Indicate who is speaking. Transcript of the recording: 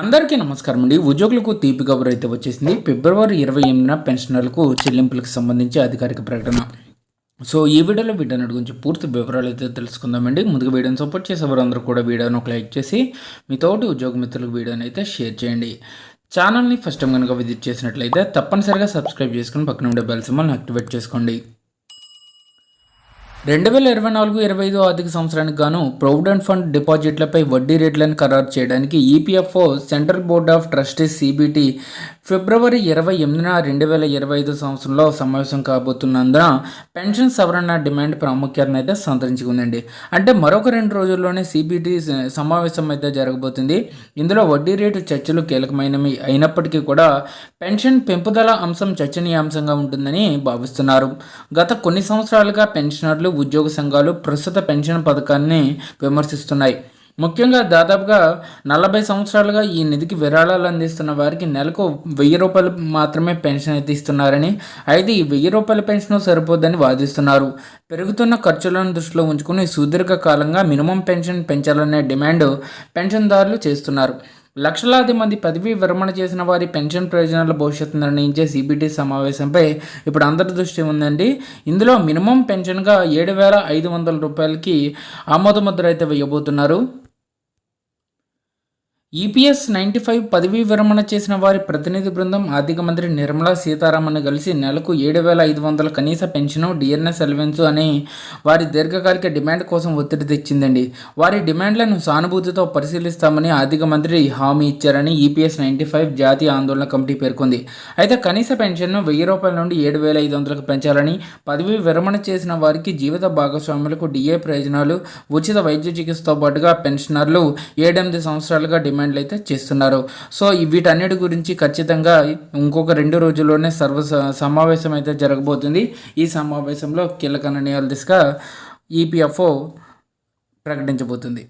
Speaker 1: అందరికీ నమస్కారం అండి. ఉద్యోగులకు తీపి కబురు అయితే వచ్చేసింది. ఫిబ్రవరి ఇరవై ఎనిమిదిన పెన్షనర్లకు చెల్లింపులకు సంబంధించి అధికారిక ప్రకటన. సో ఈ వీడియోలో వీటన్నిటి గురించి పూర్తి వివరాలు అయితే తెలుసుకుందామండి. ముందుగా వీడియోని సపోర్ట్ చేసే వారందరూ కూడా వీడియోని ఒక లైక్ చేసి మీ తోటి ఉద్యోగ మిత్రులకు వీడియోని అయితే షేర్ చేయండి. ఛానల్ని ఫస్ట్ టైం కనుక విజిట్ చేసినట్లయితే తప్పనిసరిగా సబ్స్క్రైబ్ చేసుకుని పక్కన ఉండే బెల్ సింబల్ని యాక్టివేట్ చేసుకోండి. రెండు వేల ఇరవై నాలుగు ఇరవై ఐదు ఆర్థిక సంవత్సరానికి గాను ప్రొవిడెంట్ ఫండ్ డిపాజిట్లపై వడ్డీ రేట్లను ఖరారు చేయడానికి EPFO central board of trustees CBT ఫిబ్రవరి ఇరవై ఎనిమిదిన రెండు వేల ఇరవై ఐదు సంవత్సరంలో సమావేశం కాబోతున్నందున పెన్షన్ సవరణ డిమాండ్ ప్రాముఖ్యతను అయితే సంతరించుకుందండి. అంటే మరొక రెండు రోజుల్లోనే సిబిటి సమావేశం అయితే జరగబోతుంది. ఇందులో వడ్డీ రేటు చర్చలు కీలకమైనవి అయినప్పటికీ కూడా పెన్షన్ పెంపుదల అంశం చర్చనీయాంశంగా ఉంటుందని భావిస్తున్నారు. గత కొన్ని సంవత్సరాలుగా పెన్షనర్లు ఉద్యోగ సంఘాలు ప్రస్తుత పెన్షన్ పథకాన్ని విమర్శిస్తున్నాయి. ముఖ్యంగా దాదాపుగా నలభై సంవత్సరాలుగా ఈ నిధికి విరాళాలు అందిస్తున్న వారికి నెలకు వెయ్యి రూపాయలు మాత్రమే పెన్షన్ అయితే ఇస్తున్నారని అయితే ఈ వెయ్యి రూపాయల పెన్షన్ సరిపోద్దని వాదిస్తున్నారు. పెరుగుతున్న ఖర్చులను దృష్టిలో ఉంచుకుని సుదీర్ఘకాలంగా మినిమం పెన్షన్ పెంచాలనే డిమాండ్ పెన్షన్దారులు చేస్తున్నారు. లక్షలాది మంది పదవీ విరమణ చేసిన వారి పెన్షన్ ప్రయోజనాల భవిష్యత్తు నిర్ణయించే సిబిటి సమావేశంపై ఇప్పుడు అందరి దృష్టి ఉందండి. ఇందులో మినిమం పెన్షన్గా ఏడు వేల ఐదు వందల రూపాయలకి ఆమోదముద్ర అయితే వేయబోతున్నారు. ఈపీఎస్ నైంటీ ఫైవ్ పదవీ విరమణ చేసిన వారి ప్రతినిధి బృందం ఆర్థిక మంత్రి నిర్మలా సీతారామన్ కలిసి నెలకు ఏడు వేల ఐదు వందల కనీస పెన్షన్ డిఎన్ఎస్ అలవెన్స్ అనే వారి దీర్ఘకాలిక డిమాండ్ కోసం ఒత్తిడి తెచ్చిందండి. వారి డిమాండ్లను సానుభూతితో పరిశీలిస్తామని ఆర్థిక మంత్రి హామీ ఇచ్చారని ఈపీఎస్ నైంటీ ఫైవ్ జాతీయ ఆందోళన కమిటీ పేర్కొంది. అయితే కనీస పెన్షన్ను వెయ్యి రూపాయల నుండి ఏడు వేల ఐదు వందలకు పెంచాలని పదవీ విరమణ చేసిన వారికి జీవిత భాగస్వాములకు డిఏ ప్రయోజనాలు ఉచిత వైద్య చికిత్సతో పాటుగా పెన్షనర్లు ఏడెనిమిది సంవత్సరాలుగా డిమాండ్ డిమాండ్లు అయితే చేస్తున్నారు. సో వీటన్నిటి గురించి ఖచ్చితంగా ఇంకొక రెండు రోజుల్లోనే సర్వ సమావేశం అయితే జరగబోతుంది. ఈ సమావేశంలో కీలక నిర్ణయాలు దిశగా ఈపీఎఫ్ఓ ప్రకటించబోతుంది.